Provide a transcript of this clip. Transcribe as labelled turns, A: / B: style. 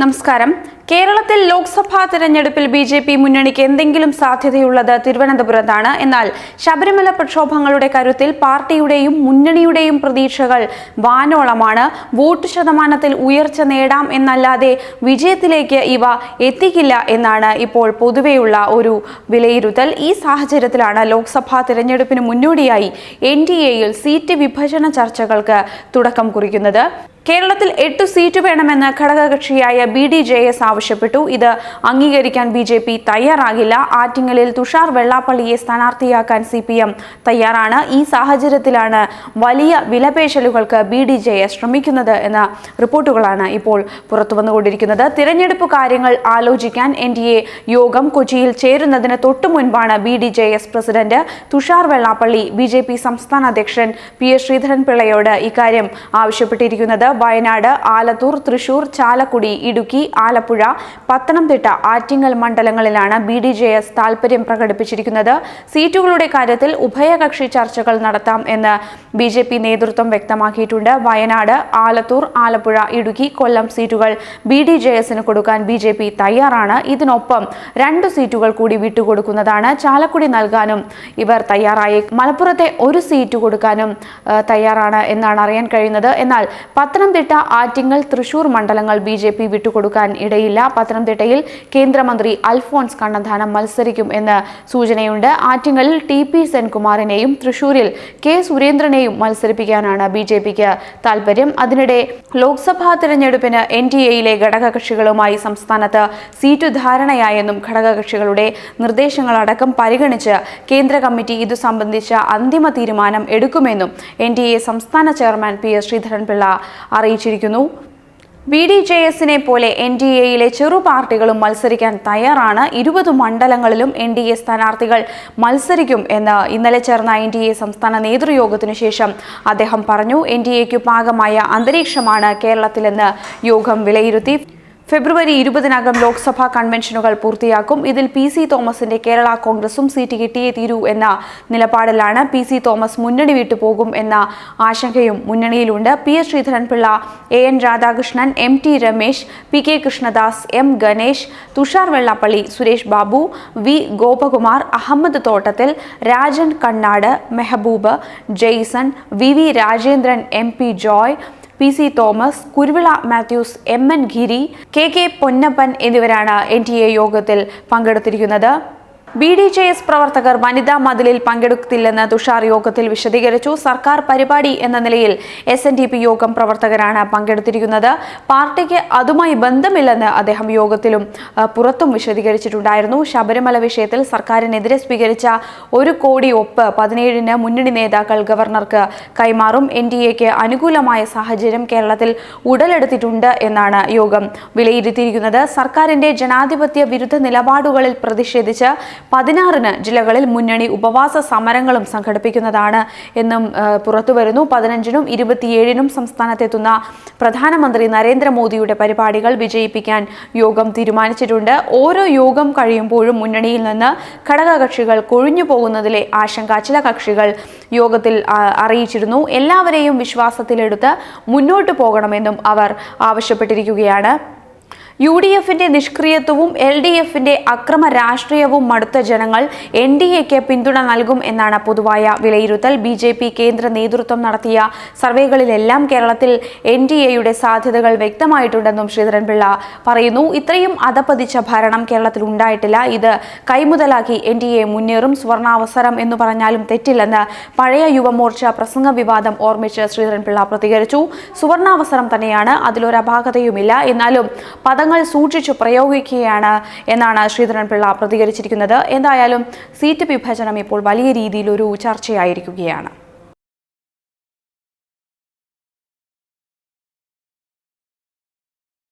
A: നമസ്കാരം. കേരളത്തിൽ ലോക്സഭാ തെരഞ്ഞെടുപ്പിൽ ബി ജെ പി മുന്നണിക്ക് എന്തെങ്കിലും സാധ്യതയുള്ളത് തിരുവനന്തപുരത്താണ്. എന്നാൽ ശബരിമല പ്രക്ഷോഭങ്ങളുടെ കരുത്തിൽ പാർട്ടിയുടെയും മുന്നണിയുടെയും പ്രതീക്ഷകൾ വാനോളമാണ്. വോട്ട് ശതമാനത്തിൽ ഉയർച്ച നേടാം എന്നല്ലാതെ വിജയത്തിലേക്ക് ഇവ എത്തിക്കില്ല എന്നാണ് ഇപ്പോൾ പൊതുവെയുള്ള ഒരു വിലയിരുത്തൽ. ഈ സാഹചര്യത്തിലാണ് ലോക്സഭാ തെരഞ്ഞെടുപ്പിന് മുന്നോടിയായി എൻ ഡി എയിൽ സീറ്റ് വിഭജന ചർച്ചകൾക്ക് തുടക്കം കുറിക്കുന്നത്. കേരളത്തിൽ എട്ട് സീറ്റ് വേണമെന്ന് ഘടകകക്ഷിയായ ബി ഡി ജെ എസ് ആവശ്യപ്പെട്ടു. ഇത് അംഗീകരിക്കാൻ ബി ജെ പി തയ്യാറാകില്ല. ആറ്റിങ്ങലിൽ തുഷാർ വെള്ളാപ്പള്ളിയെ സ്ഥാനാർത്ഥിയാക്കാൻ സി പി എം തയ്യാറാണ്. ഈ സാഹചര്യത്തിലാണ് വലിയ വിലപേശലുകൾക്ക് ബി ഡി ജെ എസ് ശ്രമിക്കുന്നത് എന്ന റിപ്പോർട്ടുകളാണ് ഇപ്പോൾ പുറത്തുവന്നുകൊണ്ടിരിക്കുന്നത്. തിരഞ്ഞെടുപ്പ് കാര്യങ്ങൾ ആലോചിക്കാൻ എൻ ഡി എ യോഗം കൊച്ചിയിൽ ചേരുന്നതിന് തൊട്ടു മുൻപാണ് B D J S president Thushar Vellappally B J P സംസ്ഥാന അധ്യക്ഷൻ പി എസ് ശ്രീധരൻപിള്ളയോട് ഇക്കാര്യം ആവശ്യപ്പെട്ടിരിക്കുന്നത്. വയനാട് ആലത്തൂർ തൃശൂർ ചാലക്കുടി ഇടുക്കി ആലപ്പുഴ പത്തനംതിട്ട ആറ്റിങ്ങൽ മണ്ഡലങ്ങളിലാണ് ബി ഡി ജെ എസ് താൽപര്യം പ്രകടിപ്പിച്ചിരിക്കുന്നത്. സീറ്റുകളുടെ കാര്യത്തിൽ ഉഭയകക്ഷി ചർച്ചകൾ നടത്താം എന്ന് ബി ജെ പി നേതൃത്വം വ്യക്തമാക്കിയിട്ടുണ്ട്. വയനാട് ആലത്തൂർ ആലപ്പുഴ ഇടുക്കി കൊല്ലം സീറ്റുകൾ ബി ഡി ജെ എസിന് കൊടുക്കാൻ ബി ജെ പി തയ്യാറാണ്. ഇതിനൊപ്പം രണ്ട് സീറ്റുകൾ കൂടി വിട്ടുകൊടുക്കുന്നതാണ് ചാലക്കുടി നൽകാനും ഇവർ തയ്യാറായി. മലപ്പുറത്തെ ഒരു സീറ്റ് കൊടുക്കാനും തയ്യാറാണ് എന്നാണ് അറിയാൻ കഴിയുന്നത്. എന്നാൽ പത്തനംതിട്ട ആറ്റിങ്ങൽ തൃശൂർ മണ്ഡലങ്ങൾ ബി ജെ പി വിട്ടുകൊടുക്കാൻ ഇടയില്ല. പത്തനംതിട്ടയിൽ കേന്ദ്രമന്ത്രി അൽഫോൺസ് കണ്ണന്താനം മത്സരിക്കും എന്ന് സൂചനയുണ്ട്. ആറ്റിങ്ങലിൽ ടി പി സെൻകുമാറിനെയും തൃശൂരിൽ കെ സുരേന്ദ്രനെയും മത്സരിപ്പിക്കാനാണ് ബി ജെ പിക്ക് താൽപര്യം. അതിനിടെ ലോക്സഭാ തിരഞ്ഞെടുപ്പിന് എൻ ഡി എയിലെ ഘടകകക്ഷികളുമായി സംസ്ഥാനത്ത് സീറ്റു ധാരണയായെന്നും ഘടകകക്ഷികളുടെ നിർദ്ദേശങ്ങളടക്കം പരിഗണിച്ച് കേന്ദ്ര കമ്മിറ്റി ഇതു സംബന്ധിച്ച അന്തിമ തീരുമാനം എടുക്കുമെന്നും എൻ ഡി എ സംസ്ഥാന ചെയർമാൻ പി എസ് ശ്രീധരൻപിള്ള അറിയിച്ചിരിക്കുന്നു. ബി ഡി ജെ എസിനെ പോലെ എൻ ഡി എയിലെ ചെറു പാർട്ടികളും മത്സരിക്കാൻ തയ്യാറാണ്. ഇരുപത് മണ്ഡലങ്ങളിലും എൻ ഡി എ സ്ഥാനാർത്ഥികൾ മത്സരിക്കും എന്ന് ഇന്നലെ ചേർന്ന എൻ ഡി എ സംസ്ഥാന നേതൃയോഗത്തിനു ശേഷം അദ്ദേഹം പറഞ്ഞു. എൻ ഡി എക്കു പാകമായ അന്തരീക്ഷമാണ് കേരളത്തിലെന്ന് യോഗം വിലയിരുത്തി. ഫെബ്രുവരി ഇരുപതിനകം ലോക്സഭാ കൺവെൻഷനുകൾ പൂർത്തിയാക്കും. ഇതിൽ പി സി തോമസിന്റെ കേരള കോൺഗ്രസും സീറ്റ് കിട്ടിയേ തീരൂ എന്ന നിലപാടിലാണ് പി സി തോമസ് മുന്നണി വിട്ടുപോകും എന്ന ആശങ്കയും മുന്നണിയിലുണ്ട്. P S Sreedharan Pillai A N Radhakrishnan M T Ramesh P K Krishnadas M Ganesh Thushar Vellappally Suresh Babu V Gopakumar Ahammed Thottathil Rajan Kannad Mehaboob Jaison V V Rajendran M P Joy P C Thomas Kuruvila Mathews M N Giri K K Ponnappan എന്നിവരാണ് N യോഗത്തിൽ പങ്കെടുത്തിരിക്കുന്നത്. B D J S പ്രവർത്തകർ വനിതാ മതിലിൽ പങ്കെടുത്തില്ലെന്ന് തുഷാർ യോഗത്തിൽ വിശദീകരിച്ചു. സർക്കാർ പരിപാടി എന്ന നിലയിൽ എസ് എൻ ഡി പി യോഗം പ്രവർത്തകരാണ് പങ്കെടുത്തിരിക്കുന്നത്. പാർട്ടിക്ക് അതുമായി ബന്ധമില്ലെന്ന് അദ്ദേഹം യോഗത്തിലും പുറത്തും വിശദീകരിച്ചിട്ടുണ്ടായിരുന്നു. ശബരിമല വിഷയത്തിൽ സർക്കാരിനെതിരെ സ്വീകരിച്ച ഒരു കോടി ഒപ്പ് പതിനേഴിന് മുന്നണി നേതാക്കൾ ഗവർണർക്ക് കൈമാറും. എൻ ഡി എക്ക് അനുകൂലമായ സാഹചര്യം കേരളത്തിൽ ഉടലെടുത്തിട്ടുണ്ട് എന്നാണ് യോഗം വിലയിരുത്തിയിരിക്കുന്നത്. സർക്കാരിന്റെ ജനാധിപത്യ വിരുദ്ധ നിലപാടുകളിൽ പ്രതിഷേധിച്ച് പതിനാറിന് ജില്ലകളിൽ മുന്നണി ഉപവാസ സമരങ്ങളും സംഘടിപ്പിക്കുന്നതാണ് എന്നും പുറത്തുവരുന്നു. പുറത്തു വരുന്നു പതിനഞ്ചിനും ഇരുപത്തിയേഴിനും സംസ്ഥാനത്തെത്തുന്ന പ്രധാനമന്ത്രി നരേന്ദ്രമോദിയുടെ പരിപാടികൾ വിജയിപ്പിക്കാൻ യോഗം തീരുമാനിച്ചിട്ടുണ്ട്. ഓരോ യോഗം കഴിയുമ്പോഴും മുന്നണിയിൽ നിന്ന് ഘടകകക്ഷികൾ കൊഴിഞ്ഞു പോകുന്നതിലെ ആശങ്ക ചില കക്ഷികൾ യോഗത്തിൽ അറിയിച്ചിരുന്നു. എല്ലാവരെയും വിശ്വാസത്തിലെടുത്ത് മുന്നോട്ട് പോകണമെന്നും അവർ ആവശ്യപ്പെട്ടിരിക്കുകയാണ്. യു ഡി എഫിന്റെ നിഷ്ക്രിയത്വവും എൽ ഡി എഫിന്റെ അക്രമ രാഷ്ട്രീയവും മടുത്ത ജനങ്ങൾ എൻ ഡി എക്ക് പിന്തുണ നൽകും എന്നാണ് പൊതുവായ വിലയിരുത്തൽ. ബി ജെ പി കേന്ദ്ര നേതൃത്വം നടത്തിയ സർവേകളിലെല്ലാം കേരളത്തിൽ എൻ ഡി എയുടെ സാധ്യതകൾ വ്യക്തമായിട്ടുണ്ടെന്നും ശ്രീധരൻപിള്ള പറയുന്നു. ഇത്രയും അതപ്പതിച്ച ഭരണം കേരളത്തിൽ ഉണ്ടായിട്ടില്ല. ഇത് കൈമുതലാക്കി എൻ ഡി എ മുന്നേറും സുവർണാവസരം എന്ന് പറഞ്ഞാലും തെറ്റില്ലെന്ന് പഴയ യുവമോർച്ച പ്രസംഗ വിവാദം ഓർമ്മിച്ച് ശ്രീധരൻപിള്ള പ്രതികരിച്ചു. സുവർണാവസരം തന്നെയാണ് അതിലൊരു അപാകതയുമില്ല എന്നാലും പദങ്ങൾ സൂക്ഷിച്ചു പ്രയോഗിക്കുകയാണ് എന്നാണ് ശ്രീധരൻപിള്ള പ്രതികരിച്ചിരിക്കുന്നത്. എന്തായാലും സീറ്റ് വിഭജനം ഇപ്പോൾ വലിയ രീതിയിൽ ഒരു ചർച്ചയായിരിക്കുകയാണ്.